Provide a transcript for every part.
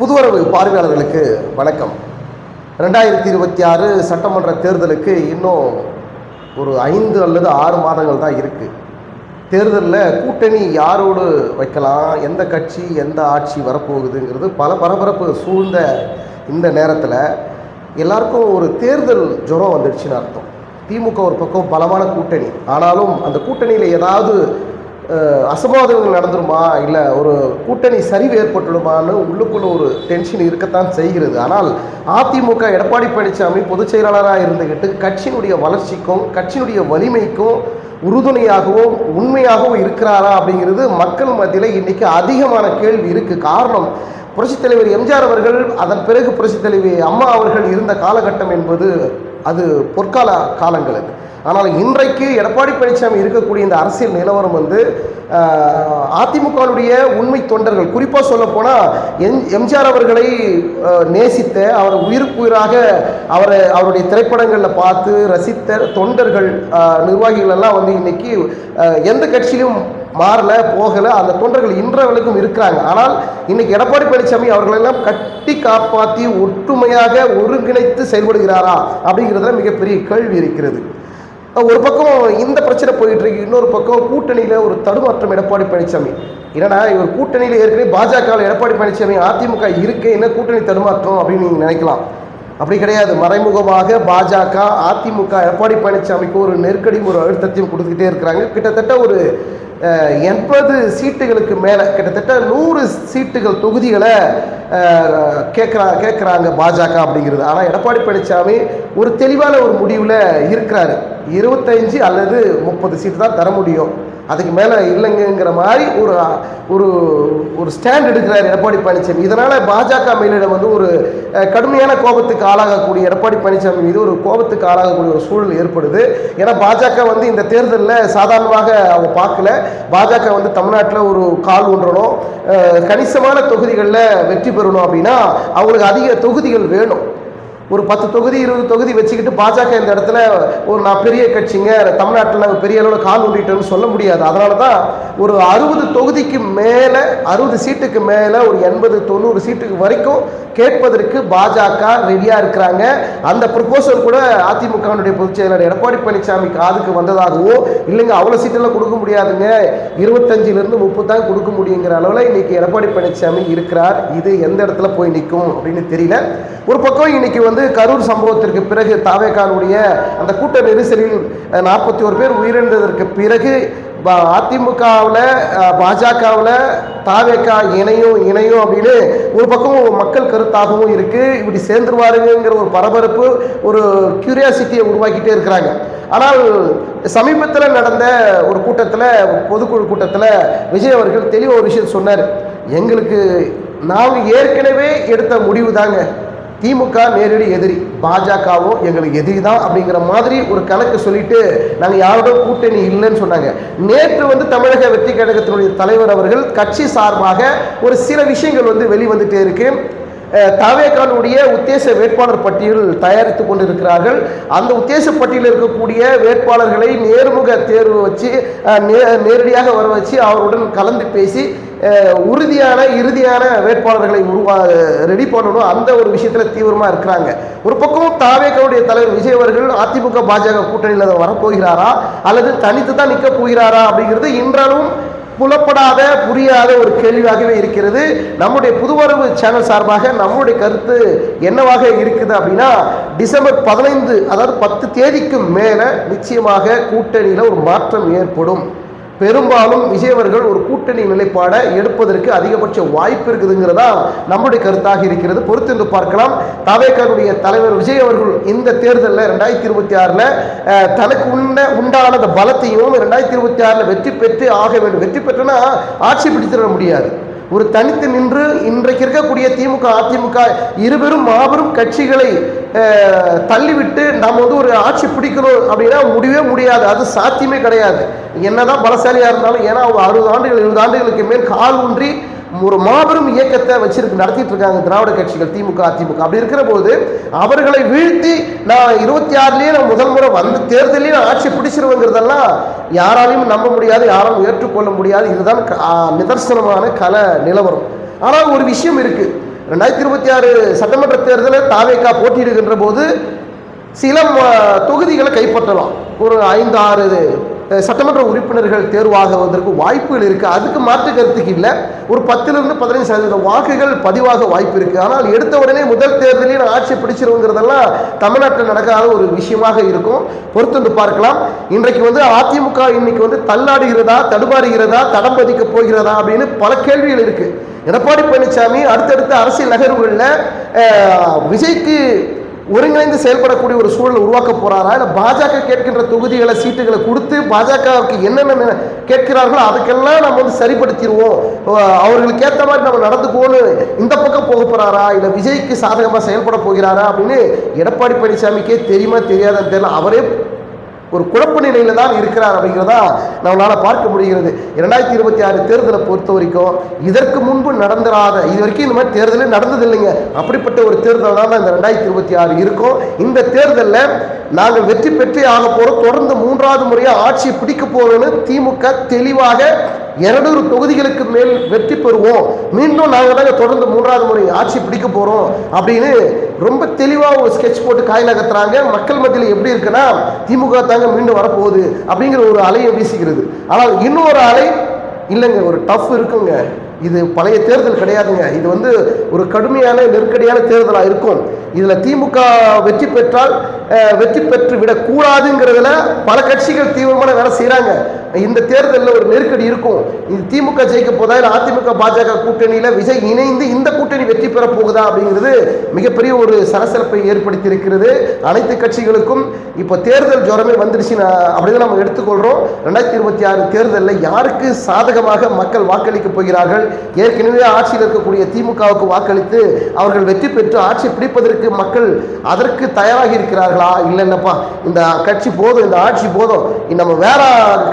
புதுவரவு பார்வையாளர்களுக்கு வணக்கம். ரெண்டாயிரத்தி இருபத்தி ஆறு சட்டமன்ற தேர்தலுக்கு இன்னும் ஒரு ஐந்து அல்லது ஆறு மாதங்கள் தான் இருக்குது தேர்தலில் கூட்டணி யாரோடு வைக்கலாம் எந்த கட்சி எந்த ஆட்சி வரப்போகுதுங்கிறது பல பரபரப்பு சூழ்ந்த இந்த நேரத்தில் எல்லாருக்கும் ஒரு தேர்தல் ஜுரம் வந்துடுச்சுன்னு அர்த்தம். திமுக ஒரு பக்கம் பலமான கூட்டணி. ஆனாலும் அந்த கூட்டணியில் ஏதாவது அசம்பாவிதங்கள் நடந்துருமா? இல்லை ஒரு கூட்டணி சரிவு ஏற்பட்டுடுமான்னு உள்ளுக்குள்ள ஒரு டென்ஷன் இருக்கத்தான் செய்கிறது. ஆனால் அதிமுக எடப்பாடி பழனிசாமி பொதுச் செயலாளராக இருந்துக்கிட்டு கட்சியினுடைய வளர்ச்சிக்கும் கட்சியினுடைய வலிமைக்கும் உறுதுணையாகவும் உண்மையாகவும் இருக்கிறாரா அப்படிங்கிறது மக்கள் மத்தியில் இன்றைக்கி அதிகமான கேள்வி இருக்குது காரணம் புரட்சித் தலைவர் எம்ஜிஆர் அவர்கள் அதன் பிறகு புரட்சித் தலைவி அம்மா அவர்கள் இருந்த காலகட்டம் என்பது அது பொற்கால காலங்கள் அது. ஆனால் இன்றைக்கு எடப்பாடி பழனிசாமி இருக்கக்கூடிய இந்த அரசியல் நிலவரம் வந்து அதிமுகவுடைய உண்மை தொண்டர்கள் குறிப்பாக சொல்லப்போனால் எம் எம்ஜிஆர் அவர்களை நேசித்த அவர் உயிருக்குயிராக அவரை அவருடைய திரைப்படங்களில் பார்த்து ரசித்த தொண்டர்கள் நிர்வாகிகள் எல்லாம் வந்து இன்னைக்கு எந்த கட்சியிலும் மாறல போகலை அந்த தொண்டர்கள் இன்றவர்களுக்கும் இருக்கிறாங்க. ஆனால் இன்னைக்கு எடப்பாடி பழனிசாமி அவர்களெல்லாம் கட்டி காப்பாற்றி ஒற்றுமையாக ஒருங்கிணைத்து செயல்படுகிறாரா அப்படிங்கிறதுல மிகப்பெரிய கேள்வி இருக்கிறது. ஒரு பக்கம் இந்த பிரச்சனை போயிட்டு இருக்கு இன்னொரு பக்கம் கூட்டணியில் ஒரு தடுமாற்றம் எடப்பாடி பழனிசாமி என்னன்னா இவர் கூட்டணியில் ஏற்கனவே பாஜகவில் எடப்பாடி பழனிசாமி அதிமுக இருக்கு என்ன கூட்டணி தடுமாற்றம் அப்படின்னு நீங்கள் நினைக்கலாம். அப்படி கிடையாது. மறைமுகமாக பாஜக அதிமுக எடப்பாடி பழனிசாமிக்கு ஒரு நெருக்கடியும் ஒரு அழுத்தத்தையும் கொடுத்துக்கிட்டே இருக்கிறாங்க. கிட்டத்தட்ட ஒரு எண்பது சீட்டுகளுக்கு மேலே கிட்டத்தட்ட நூறு சீட்டுகள் தொகுதிகளை கேட்குறா கேட்குறாங்க பாஜக அப்படிங்கிறது. ஆனால் எடப்பாடி பழனிசாமி ஒரு தெளிவான ஒரு முடிவில் இருக்கிறாரு. இருபத்தஞ்சு அல்லது முப்பது சீட்டு தான் தர முடியும். அதுக்கு மேலே இல்லைங்கிற மாதிரி ஒரு ஒரு ஒரு ஸ்டாண்ட் எடுக்கிறார் எடப்பாடி பழனிசாமி. இதனால் பாஜக மேலிடம் வந்து ஒரு கடுமையான கோபத்துக்கு ஆளாகக்கூடிய எடப்பாடி பழனிசாமி மீது ஒரு கோபத்துக்கு ஆளாகக்கூடிய ஒரு சூழல் ஏற்படுது. ஏன்னா பாஜக வந்து இந்த தேர்தலில் சாதாரணமாக அவங்க பார்க்கல. பாஜக வந்து தமிழ்நாட்டில் ஒரு கால் ஒன்றணும் கணிசமான தொகுதிகளில் வெற்றி பெறணும் அப்படின்னா அவங்களுக்கு அதிக தொகுதிகள் வேணும். ஒரு பத்து தொகுதி இருபது தொகுதி வச்சுக்கிட்டு பாஜக இந்த இடத்துல ஒரு நான் பெரிய கட்சிங்க தமிழ்நாட்டில் பெரிய அளவில் கால் ஊண்டிட்டோம்னு சொல்ல முடியாது. அதனால தான் ஒரு அறுபது தொகுதிக்கு மேலே அறுபது சீட்டுக்கு மேலே ஒரு எண்பது தொண்ணூறு சீட்டுக்கு வரைக்கும் கேட்பதற்கு பாஜக ரெடியாக இருக்கிறாங்க. அந்த ப்ரொப்போசல் கூட அதிமுகவினுடைய பொதுச் செயலர் எடப்பாடி பழனிசாமி காதுக்கு வந்ததாகவோ இல்லைங்க அவ்வளோ சீட்டெல்லாம் கொடுக்க முடியாதுங்க. இருபத்தஞ்சிலிருந்து முப்பது தான் கொடுக்க முடியுங்கிற அளவில் இன்னைக்கு எடப்பாடி பழனிசாமி இருக்கிறார். இது எந்த இடத்துல போய் நிற்கும் அப்படின்னு தெரியல. ஒரு பக்கம் இன்னைக்கு வந்து கரூர் சம்பவத்திற்கு பிறகு தாவேக்கானுடைய அந்த கூட்ட நெரிசலில் நாற்பத்தி ஒரு பேர் உயிரிழந்ததற்கு பிறகு அதிமுகவில் பாஜகவில் தாவேக்கா இணையும் இணையும் அப்படின்னு ஒரு பக்கம் மக்கள் கருத்தாகவும் இருக்குது இப்படி சேர்ந்துருவாருங்கிற ஒரு பரபரப்பு ஒரு கியூரியாசிட்டியை உருவாக்கிட்டே இருக்கிறாங்க. ஆனால் சமீபத்தில் நடந்த ஒரு கூட்டத்தில் பொதுக்குழு கூட்டத்தில் விஜய் அவர்கள் தெளிவாக ஒரு விஷயம் சொன்னார். எங்களுக்கு நாங்கள் ஏற்கனவே எடுத்த முடிவு தாங்க திமுக நேரடி எதிரி பாஜகவும் எங்களுக்கு எதிரி தான் அப்படிங்கிற மாதிரி ஒரு கணக்கு சொல்லிட்டு நாங்கள் யாரோட கூட்டணி இல்லைன்னு சொன்னாங்க. நேற்று வந்து தமிழக வெற்றி கழகத்தினுடைய தலைவர் அவர்கள் கட்சி சார்பாக ஒரு சில விஷயங்கள் வந்து வெளிவந்துட்டே இருக்கு. அஹ், தவேகானுடைய உத்தேச வேட்பாளர் பட்டியல் தயாரித்து கொண்டிருக்கிறார்கள். அந்த உத்தேச பட்டியலில் இருக்கக்கூடிய வேட்பாளர்களை நேர்முக தேர்வு வச்சு நே- நேரடியாக வர வச்சு அவருடன் கலந்து பேசி உறுதியான இறுதியான வேட்பாளர்களை உருவா ரெடி பண்ணணும். அந்த ஒரு விஷயத்தில் தீவிரமாக இருக்கிறாங்க. ஒரு பக்கம் தாவேக்காவுடைய தலைவர் விஜய் அவர்கள் அதிமுக பாஜக கூட்டணியில் வரப்போகிறாரா? அல்லது தனித்து தான் நிற்க போகிறாரா? அப்படிங்கிறது இன்றளவும் புலப்படாத புரியாத ஒரு கேள்வியாகவே இருக்கிறது. நம்முடைய புதுவரவு சேனல் சார்பாக நம்முடைய கருத்து என்னவாக இருக்குது அப்படின்னா டிசம்பர் பதினைந்து அதாவது பத்து தேதிக்கு மேலே நிச்சயமாக கூட்டணியில் ஒரு மாற்றம் ஏற்படும். பெரும்பாலும் விஜய் அவர்கள் ஒரு கூட்டணி நிலைப்பாடை எடுப்பதற்கு அதிகபட்ச வாய்ப்பு இருக்குதுங்கிறதா நம்முடைய கருத்தாக இருக்கிறது. பொறுத்திருந்து பார்க்கலாம். தவேக்கருடைய தலைவர் விஜய் அவர்கள் இந்த தேர்தலில் ரெண்டாயிரத்தி இருபத்தி ஆறில் தனக்கு உண்ட உண்டான பலத்தையும் ரெண்டாயிரத்தி இருபத்தி ஆறில் வெற்றி பெற்று ஆக வேண்டும். வெற்றி பெற்றனா ஆட்சி பிடித்திட முடியாது. ஒரு தனித்து நின்று இன்றைக்கு இருக்கக்கூடிய திமுக அதிமுக இருவரும் மாபெரும் கட்சிகளை தள்ளிவிட்டு நம்ம வந்து ஒரு ஆட்சி பிடிக்கணும் அப்படின்னா முடியவே முடியாது. அது சாத்தியமே கிடையாது. என்னதான் பலசாலியாக இருந்தாலும் ஏன்னா அவங்க அறுபது ஆண்டுகள் எழுபது ஆண்டுகளுக்கு மேல் கால் ஊன்றி ஒரு மாபெரும் இயக்கத்தை வச்சிருக்கு நடத்திட்டு இருக்காங்க திராவிட கட்சிகள் திமுக அதிமுக. அப்படி இருக்கிற போது அவர்களை வீழ்த்தி நான் இருபத்தி ஆறுலயே நான் முதல் முறை வந்து தேர்தலையும் நான் ஆட்சி பிடிச்சிருவேங்கிறதெல்லாம் யாராலையும் நம்ப முடியாது யாராலும் ஏற்றுக்கொள்ள முடியாது. இதுதான் க- நிதர்சனமான கல நிலவரம். ஆனால் ஒரு விஷயம் இருக்கு. ரெண்டாயிரத்தி இருபத்தி ஆறு சட்டமன்ற தேர்தலில் தாவேக்கா போட்டியிடுகின்ற போது சில தொகுதிகளை கைப்பற்றலாம். ஒரு ஐந்து ஆறு சட்டமன்ற உறுப்பினர்கள் தேர்வாகுவதற்கு வாய்ப்புகள் இருக்குது அதுக்கு மாற்று கருத்துக்கு இல்லை. ஒரு பத்திலிருந்து பதினைந்து சதவீத வாக்குகள் பதிவாக வாய்ப்பு இருக்குது ஆனால் எடுத்த உடனே முதல் தேர்தலில் ஆட்சி பிடிச்சிருங்கிறதெல்லாம் தமிழ்நாட்டில் நடக்காத ஒரு விஷயமாக இருக்கும். பொறுத்து வந்து பார்க்கலாம். இன்றைக்கு வந்து அதிமுக இன்னைக்கு வந்து தள்ளாடுகிறதா தடுமாறுகிறதா தடம் பதிக்க போகிறதா அப்படின்னு பல கேள்விகள் இருக்குது எடப்பாடி பழனிசாமி அடுத்தடுத்த அரசியல் நகர்வுகளில் விஜய்க்கு ஒருங்கிணைந்து செயல்படக்கூடிய ஒரு சூழல் உருவாக்க போறாரா? இல்லை பாஜக கேட்கின்ற தொகுதிகளை சீட்டுகளை கொடுத்து பாஜகவுக்கு என்னென்ன கேட்கிறார்களோ அதுக்கெல்லாம் நம்ம வந்து சரிப்படுத்திடுவோம். அவர்களுக்கு ஏற்ற மாதிரி நம்ம நடந்துக்குவோன்னு இந்த பக்கம் போக போறாரா? இல்லை விஜய்க்கு சாதகமாக செயல்பட போகிறாரா? அப்படின்னு எடப்பாடி பழனிசாமிக்கே தெரியுமா தெரியாதான்னு தெரியல. அவரே ஒரு குழப்ப நிலையில் தான் இருக்கிறார் அப்படிங்கிறதா நம்மளால் பார்க்க முடிகிறது. இரண்டாயிரத்தி இருபத்தி ஆறு தேர்தலை பொறுத்த வரைக்கும் இதற்கு முன்பு நடந்துராத இது வரைக்கும் இந்த மாதிரி தேர்தலே நடந்ததில்லைங்க. அப்படிப்பட்ட ஒரு தேர்தல் தான் இந்த ரெண்டாயிரத்தி இருபத்தி ஆறு இருக்கும். இந்த தேர்தலில் நாங்கள் வெற்றி பெற்றே ஆக போகிறோம் தொடர்ந்து மூன்றாவது முறையாக ஆட்சியை பிடிக்க போகிறோம்னு திமுக தெளிவாக இருநூறு தொகுதிகளுக்கு மேல் வெற்றி பெறுவோம். மீண்டும் நாங்கள் தாங்க தொடர்ந்து மூன்றாவது முறை ஆட்சி பிடிக்க போகிறோம் அப்படின்னு ரொம்ப தெளிவாக ஒரு ஸ்கெட்ச் போட்டு காய் நகர்த்துறாங்க மக்கள் மத்தியில் எப்படி இருக்குன்னா திமுக தாங்க மீண்டும் வரப்போகுது அப்படிங்கிற ஒரு அலையை வீசுகிறது. ஆனால் இன்னொரு அலை இல்லைங்க ஒரு டஃப் இருக்குங்க. இது பழைய தேர்தல் கிடையாதுங்க. இது வந்து ஒரு கடுமையான நெருக்கடியான தேர்தலாக இருக்கும். இதில் திமுக வெற்றி பெற்றால் வெற்றி பெற்று விடக்கூடாதுங்கிறதுல பல கட்சிகள் தீவிரமான வேலை செய்கிறாங்க இந்த தேர்தலில் ஒரு நெருக்கடி இருக்கும். இது திமுக ஜெயிக்க போதா இல்லை அதிமுக பாஜக கூட்டணியில் விஜய் இணைந்து இந்த கூட்டணி வெற்றி பெற போகுதா அப்படிங்கிறது மிகப்பெரிய ஒரு சலசலப்பை ஏற்படுத்தி இருக்கிறது அனைத்து கட்சிகளுக்கும் இப்போ தேர்தல் ஜுரமே வந்துடுச்சு அப்படின்னு நம்ம எடுத்துக்கொள்கிறோம் ரெண்டாயிரத்தி இருபத்தி ஆறு தேர்தலில் யாருக்கு சாதகமாக மக்கள் வாக்களிக்க போகிறார்கள்? ஏற்கனவே ஆட்சியில் இருக்கக்கூடிய திமுகவுக்கு வாக்களித்து அவர்கள் வெற்றி பெற்று ஆட்சி பிடிப்பதற்கு மக்கள் அதற்கு தயாராகி இருக்கிறார்களா? இல்லைன்னப்பா இந்த கட்சி போதும் இந்த ஆட்சி போதும். நம்ம வேற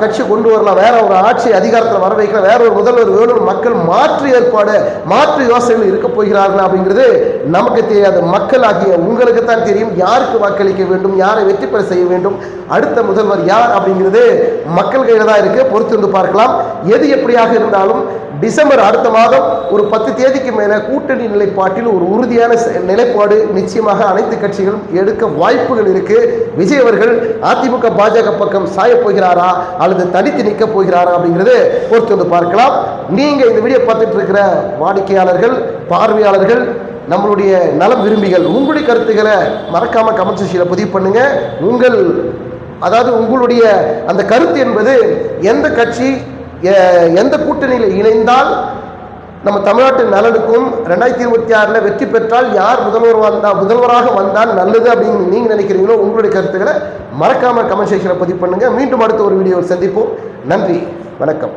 கட்சி கொண்டு வரலாம். வேற ஒரு ஆட்சி அதிகாரத்தில் வர வைக்கலாம் வேற ஒரு முதல்வர் வேணும் மக்கள் மாற்று ஏற்பாடு மாற்று யோசனைகள் இருக்க போகிறார்கள் அப்படிங்கிறது நமக்கு தெரியாது. மக்கள் ஆகிய உங்களுக்கு தான் தெரியும். யாருக்கு வாக்களிக்க வேண்டும்? யாரை வெற்றி பெற செய்ய வேண்டும்? அடுத்த முதல்வர் யார் அப்படிங்கிறது மக்கள் கையில் தான் இருக்கு. பொறுத்திருந்து பார்க்கலாம். எது எப்படியாக இருந்தாலும் டிசம்பர் அடுத்த மாதம் ஒரு பத்து தேதிக்கு மேலே கூட்டணி நிலைப்பாட்டில் ஒரு உறுதியான நிலைப்பாடு நிச்சயமாக அனைத்து கட்சிகளும் எடுக்க வாய்ப்புகள் இருக்கு. விஜய் அவர்கள் அதிமுக பாஜக பக்கம் சாயப் போகிறாரா? அல்லது தனித்து நிற்க போகிறாரா? அப்படிங்கிறது பொறுத்து வந்து பார்க்கலாம். நீங்க இந்த வீடியோ பார்த்துட்டு இருக்கிற வாடிக்கையாளர்கள் பார்வையாளர்கள் நம்மளுடைய நலம் விரும்பிகள் உங்களுடைய கருத்துக்களை மறக்காம கமெண்ட் செக்ஷனில் பதிவு பண்ணுங்க. உங்கள் அதாவது உங்களுடைய அந்த கருத்து என்பது எந்த கட்சி எந்த கூட்டணியில் இணைந்தால் நம்ம தமிழ்நாட்டு நலனுக்கும் ரெண்டாயிரத்தி இருபத்தி ஆறில் வெற்றி பெற்றால் யார் முதல்வர் வந்தால் முதல்வராக வந்தால் நல்லது அப்படின்னு நீங்கள் நினைக்கிறீங்களோ உங்களுடைய கருத்துக்களை மறக்காமல் கமெண்ட் செக்ஷனில் பதிவு பண்ணுங்கள் மீண்டும் அடுத்த ஒரு வீடியோவில் சந்திப்போம். நன்றி. வணக்கம்.